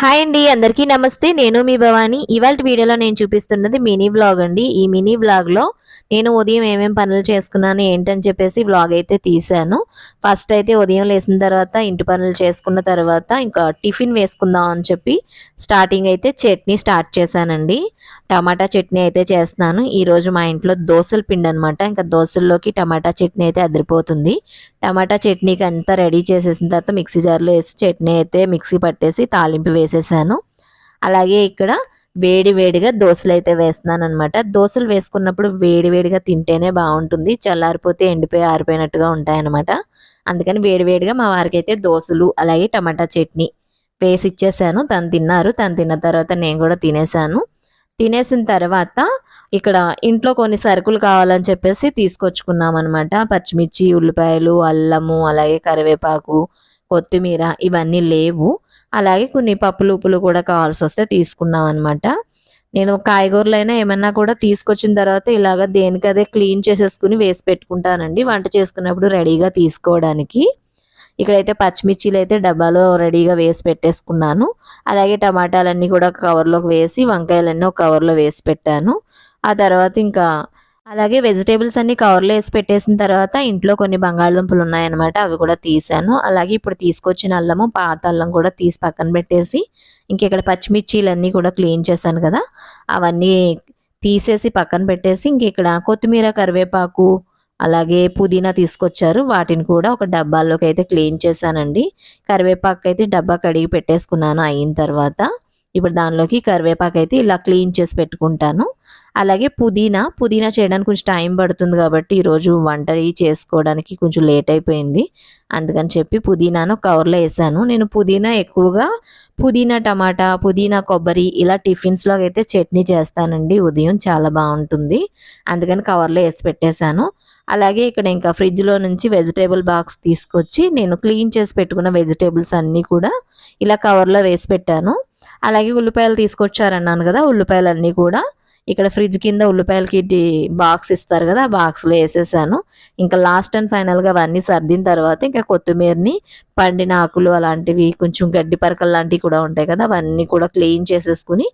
Hi అండి అందరికీ నమస్తే. నేను మీ భవాని. ఇవాళ వీడియోలో నేను చూపిస్తున్నది మినీ వ్లాగ్ అండి. ఈ మినీ వ్లాగ్లో నేను ఉదయం ఏమేమి పనులు చేసుకున్నాను ఏంటని చెప్పేసి వ్లాగ్ అయితే తీశాను. ఫస్ట్ అయితే ఉదయం లేచిన తర్వాత ఇంటి పనులు చేసుకున్న తర్వాత ఇంకా టిఫిన్ వేసుకుందాం అని చెప్పి స్టార్టింగ్ అయితే చట్నీ స్టార్ట్ చేశానండి. టమాటా చట్నీ అయితే చేస్తున్నాను. ఈరోజు మా ఇంట్లో దోశల పిండి అనమాట ఇంకా దోశల్లోకి టమాటా చట్నీ అయితే అదిరిపోతుంది. టమాటా చట్నీకి అంతా రెడీ చేసేసిన తర్వాత మిక్సీ జార్లో వేసి చట్నీ అయితే మిక్సీ పట్టేసి తాలింపు వేసి వేసేసాను. అలాగే ఇక్కడ వేడి వేడిగా దోశలు అయితే వేస్తున్నాను అనమాట దోశలు వేసుకున్నప్పుడు వేడి వేడిగా తింటేనే బాగుంటుంది. చల్లారిపోతే ఎండిపోయి ఆరిపోయినట్టుగా ఉంటాయన్నమాట. అందుకని వేడి వేడిగా మా వారికి అయితే దోశలు అలాగే టమాటా చట్నీ వేసి ఇచ్చేసాను. తను తిన్నారు. తను తిన్న తర్వాత నేను కూడా తినేసాను. తినేసిన తర్వాత ఇక్కడ ఇంట్లో కొన్ని సరుకులు కావాలని చెప్పేసి తీసుకొచ్చుకున్నాం అనమాట పచ్చిమిర్చి ఉల్లిపాయలు అల్లము అలాగే కరివేపాకు కొత్తిమీర ఇవన్నీ లేవు. అలాగే కొన్ని పప్పులు ఉప్పులు కూడా కావాల్సి వస్తే తీసుకున్నాం అనమాట నేను కాయగూరలైనా ఏమన్నా కూడా తీసుకొచ్చిన తర్వాత ఇలాగ దేనికదే క్లీన్ చేసేసుకుని వేసి పెట్టుకుంటానండి. వంట చేసుకున్నప్పుడు రెడీగా తీసుకోవడానికి. ఇక్కడైతే పచ్చిమిర్చిలు అయితే డబ్బాలో రెడీగా వేసి పెట్టేసుకున్నాను. అలాగే టమాటాలన్నీ కూడా కవర్లోకి వేసి వంకాయలన్నీ ఒక కవర్లో వేసి పెట్టాను. ఆ తర్వాత ఇంకా అలాగే వెజిటేబుల్స్ అన్ని కవర్లో వేసి పెట్టేసిన తర్వాత ఇంట్లో కొన్ని బంగాళదుంపలు ఉన్నాయన్నమాట అవి కూడా తీసాను. అలాగే ఇప్పుడు తీసుకొచ్చిన అల్లము పాత అల్లం కూడా తీసి పక్కన పెట్టేసి ఇంక ఇక్కడ పచ్చిమిర్చీలన్నీ కూడా క్లీన్ చేశాను కదా అవన్నీ తీసేసి పక్కన పెట్టేసి ఇంక ఇక్కడ కొత్తిమీర కరివేపాకు అలాగే పుదీనా తీసుకొచ్చారు. వాటిని కూడా ఒక డబ్బాల్లోకి అయితే క్లీన్ చేశానండి. కరివేపాకు అయితే డబ్బా కడిగి పెట్టేసుకున్నాను అయిన తర్వాత. ఇప్పుడు దానిలోకి కరివేపాకు అయితే ఇలా క్లీన్ చేసి పెట్టుకుంటాను. అలాగే పుదీనా పుదీనా చేయడానికి కొంచెం టైం పడుతుంది కాబట్టి ఈరోజు వంట చేసుకోవడానికి కొంచెం లేట్ అయిపోయింది. అందుకని చెప్పి పుదీనాను కవర్లో వేసాను. నేను పుదీనా ఎక్కువగా పుదీనా టమాటా పుదీనా కొబ్బరి ఇలా టిఫిన్స్లో అయితే చట్నీ చేస్తానండి. ఉదయం చాలా బాగుంటుంది. అందుకని కవర్లో వేసి పెట్టేశాను. అలాగే ఇక్కడ ఇంకా ఫ్రిడ్జ్లో నుంచి వెజిటేబుల్ బాక్స్ తీసుకొచ్చి నేను క్లీన్ చేసి పెట్టుకున్న వెజిటేబుల్స్ అన్నీ కూడా ఇలా కవర్లో వేసి పెట్టాను. అలాగే ఉల్లిపాయలు తీసుకొచ్చారన్నాను కదా ఉల్లిపాయలు అన్నీ కూడా. ఇక్కడ ఫ్రిడ్జ్ కింద ఉల్లిపాయలకి బాక్స్ ఇస్తారు కదా ఆ బాక్స్లో వేసేసాను. ఇంకా లాస్ట్ అండ్ ఫైనల్గా అవన్నీ సర్దిన తర్వాత ఇంకా కొత్తిమీరని పండిన ఆకులు అలాంటివి కొంచెం గడ్డి పరకలు లాంటివి కూడా ఉంటాయి కదా అవన్నీ కూడా క్లీన్ చేసేసుకుని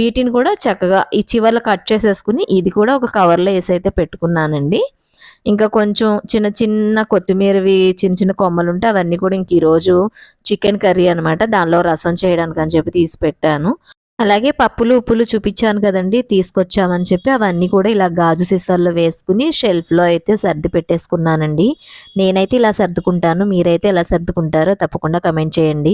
వీటిని కూడా చక్కగా ఈ చివర్లో కట్ చేసేసుకుని ఇది కూడా ఒక కవర్లో వేసి అయితే పెట్టుకున్నానండి. ఇంకా కొంచెం చిన్న చిన్న కొత్తిమీరవి చిన్న చిన్న కొమ్మలు ఉంటే అవన్నీ కూడా ఇంక ఈరోజు చికెన్ కర్రీ అనమాట దానిలో రసం చేయడానికి అని చెప్పి తీసి పెట్టాను. అలాగే పప్పులు ఉప్పులు చూపించాను కదండి తీసుకొచ్చామని చెప్పి అవన్నీ కూడా ఇలా గాజు సీసాల్లో వేసుకుని షెల్ఫ్లో అయితే సర్ది పెట్టేసుకున్నానండి. నేనైతే ఇలా సర్దుకుంటాను మీరైతే ఎలా సర్దుకుంటారో తప్పకుండా కమెంట్ చేయండి.